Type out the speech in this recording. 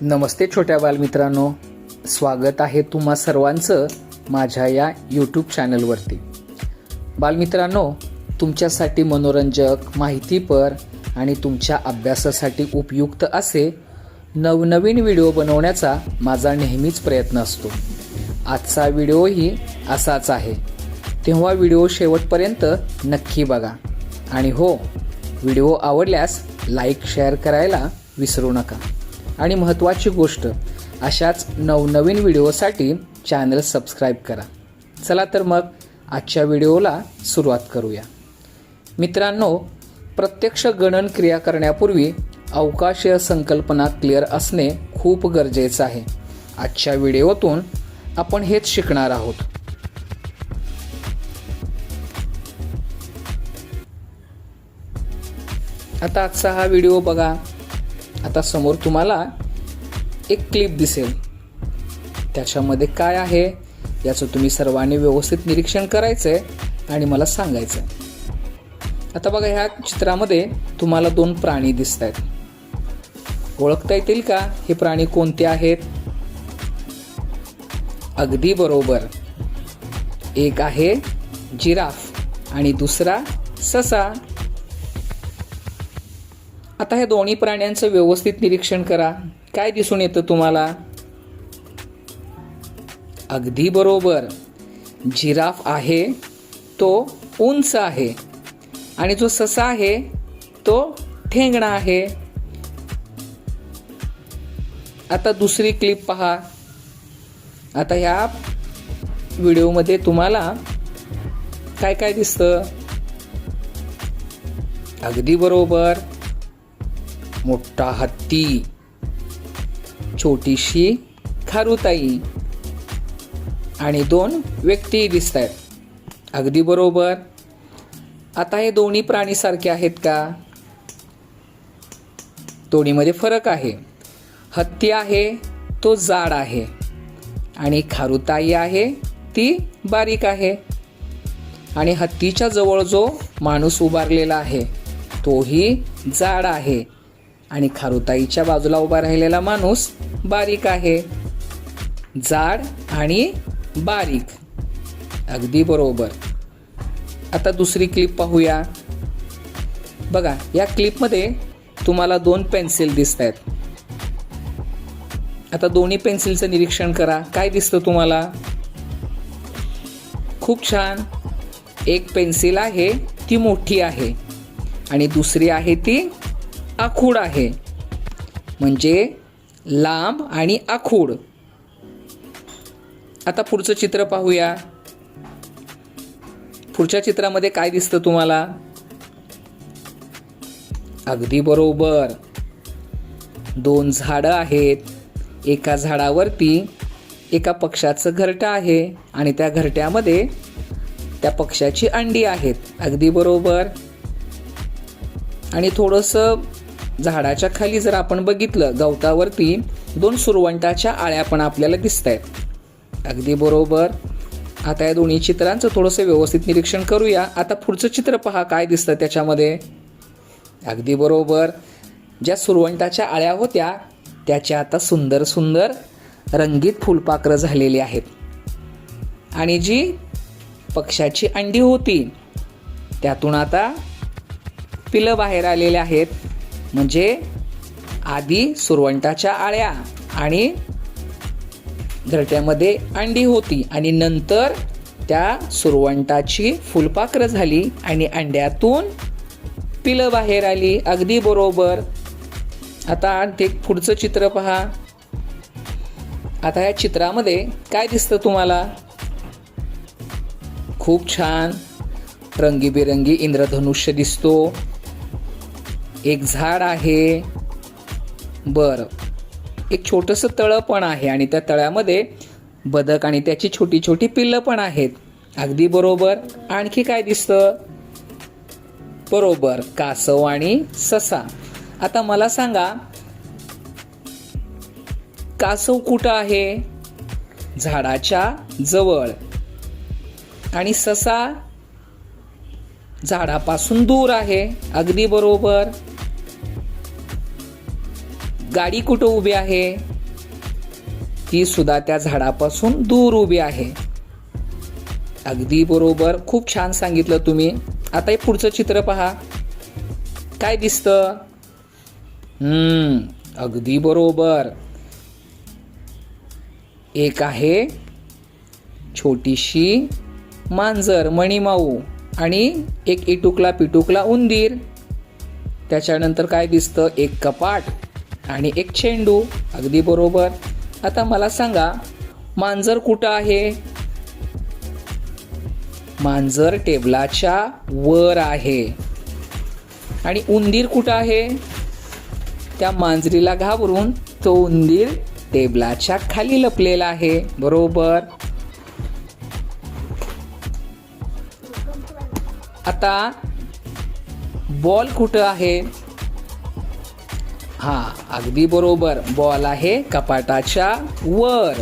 नमस्ते छोट्या बालमित्रांनो. स्वागत आहे तुम्हा सर्वांचं माझ्या या यूट्यूब चॅनलवरती बालमित्रांनो तुमच्यासाठी मनोरंजक माहितीपर आणि तुमच्या अभ्यासासाठी उपयुक्त असे नवनवीन व्हिडिओ बनवण्याचा माझा नेहमीच प्रयत्न असतो. आजचा व्हिडिओही असाच आहे. तेव्हा व्हिडिओ शेवटपर्यंत नक्की बघा. आणि हो व्हिडिओ आवडल्यास लाईक शेअर करायला विसरू नका. आणि महत्त्वाची गोष्ट अशाच नवनवीन व्हिडिओसाठी चॅनल सबस्क्राईब करा. चला तर मग आजच्या व्हिडिओला सुरुवात करूया. मित्रांनो प्रत्यक्ष गणन क्रिया करण्यापूर्वी अवकाशीय संकल्पना क्लिअर असणे खूप गरजेचं आहे. आजच्या व्हिडिओतून आपण हेच शिकणार आहोत. आता आजचा हा व्हिडिओ बघा. आता समोर तुम्हाला एक क्लिप दिसेल. त्याच्यामध्ये काय आहे याचं तुम्ही सर्वांनी व्यवस्थित निरीक्षण करायचं आहे आणि मला सांगायचं आहे आता बघा ह्या चित्रामध्ये तुम्हाला दोन प्राणी दिसत आहेत ओळखता येतील का? हे प्राणी कोणते आहेत? अगदी बरोबर. एक आहे जिराफ आणि दुसरा ससा. आता हे दोन्ही प्राण्यांचं व्यवस्थित निरीक्षण करा. काय दिसून येतं तुम्हाला? अगदी बरोबर. जिराफ आहे तो उंच आहे. आणि जो ससा आहे तो ठेंगणा आहे. आता दुसरी क्लिप पहा. आता ह्या व्हिडिओमध्ये तुम्हाला काय काय दिसतं? अगदी बरोबर. मोठा हत्ती. छोटीशी खारुताई. आणि दोन व्यक्ती दिसत आहेत अगदी बरोबर. आता हे दोन्ही प्राणी सारखे आहेत का? दोन्हीमध्ये फरक आहे. हत्ती आहे तो जाड आहे. आणि खारुताई आहे ती बारीक आहे. आणि हत्तीच्या जवळ जो माणूस उभारलेला आहे तोही जाड आहे. आणि खारुताईच्या बाजूला उभा राहिलेला माणूस बारीक आहे. जाड आणि बारीक. अगदी बरोबर. आता दुसरी क्लिप पाहूया. बघा या क्लिपमध्ये तुम्हाला दोन पेन्सिल दिसत आहेत आता दोन्ही पेन्सिलचं निरीक्षण करा. काय दिसतं तुम्हाला? खूप छान. एक पेन्सिल आहे ती मोठी आहे. आणि दुसरी आहे ती आखूड आहे. म्हणजे लांब आणि आखूड. आता पुढचं चित्र पाहूया. पुढच्या चित्रामध्ये काय दिसतं तुम्हाला? अगदी बरोबर. दोन झाडं आहेत. एका झाडावरती एका पक्षाचं घरटं आहे आणि त्या घरट्यामध्ये त्या पक्षाची अंडी आहेत. अगदी बरोबर. आणि थोडंसं झाडाच्या खाली जर आपण बघितलं गवतावरती दोन सुरवंटाच्या आळ्या पण आपल्याला दिसत आहेत अगदी बरोबर. आता या दोन्ही चित्रांचं थोडंसं व्यवस्थित निरीक्षण करूया. आता पुढचं चित्र पहा काय दिसतं त्याच्यामध्ये. अगदी बरोबर. ज्या सुरवंटाच्या आळ्या होत्या त्याच्या आता सुंदर सुंदर रंगीत फुलपाखरं झालेली आहेत. आणि जी पक्षाची अंडी होती त्यातून आता पिलं बाहेर आलेले आहेत. म्हणजे आधी सुरवंटाच्या आळ्या आणि घरट्यामध्ये अंडी होती आणि नंतर त्या सुरवंटाची फुलपाखरं झाली आणि अंड्यातून पिलं बाहेर आली. अगदी बरोबर. आता ते पुढचं चित्र पहा. आता या चित्रामध्ये काय दिसतं तुम्हाला? खूप छान रंगीबेरंगी इंद्रधनुष्य दिसतो. एक झाड आहे. बरं. एक छोटंसं तळं पण आहे आणि त्या तळ्यामध्ये बदक आणि त्याची छोटी छोटी पिल्लं पण आहेत. अगदी बरोबर. आणखी काय दिसतं? बरोबर. कासव आणि ससा. आता मला सांगा कासव कुठं आहे? झाडाच्या जवळ. आणि ससा झाडापासून दूर आहे. अगदी बरोबर. गाडी कुठं उभी आहे? ती सुद्धा त्या झाडापासून दूर उभी आहे. अगदी बरोबर. खूप छान सांगितलं तुम्ही. आता हे पुढचं चित्र पहा. काय दिसतं? अगदी बरोबर. एक आहे छोटीशी मांजर मणिमाऊ आणि एक इटुकला पिटुकला उंदीर. त्याच्यानंतर काय दिसतं? एक कपाट. आणि एक चेंडू अगदी बरोबर. आता मला सांगा मांजर कुठं आहे? मांजर टेबलाच्या वर आहे. आणि उंदीर कुठं आहे? त्या मांजरीला घाबरून तो उंदीर टेबलाच्या खाली लपलेला आहे. बरोबर. आता बॉल कुठं आहे? हा अगदी बरोबर. बॉल आहे कपाटाच्या वर.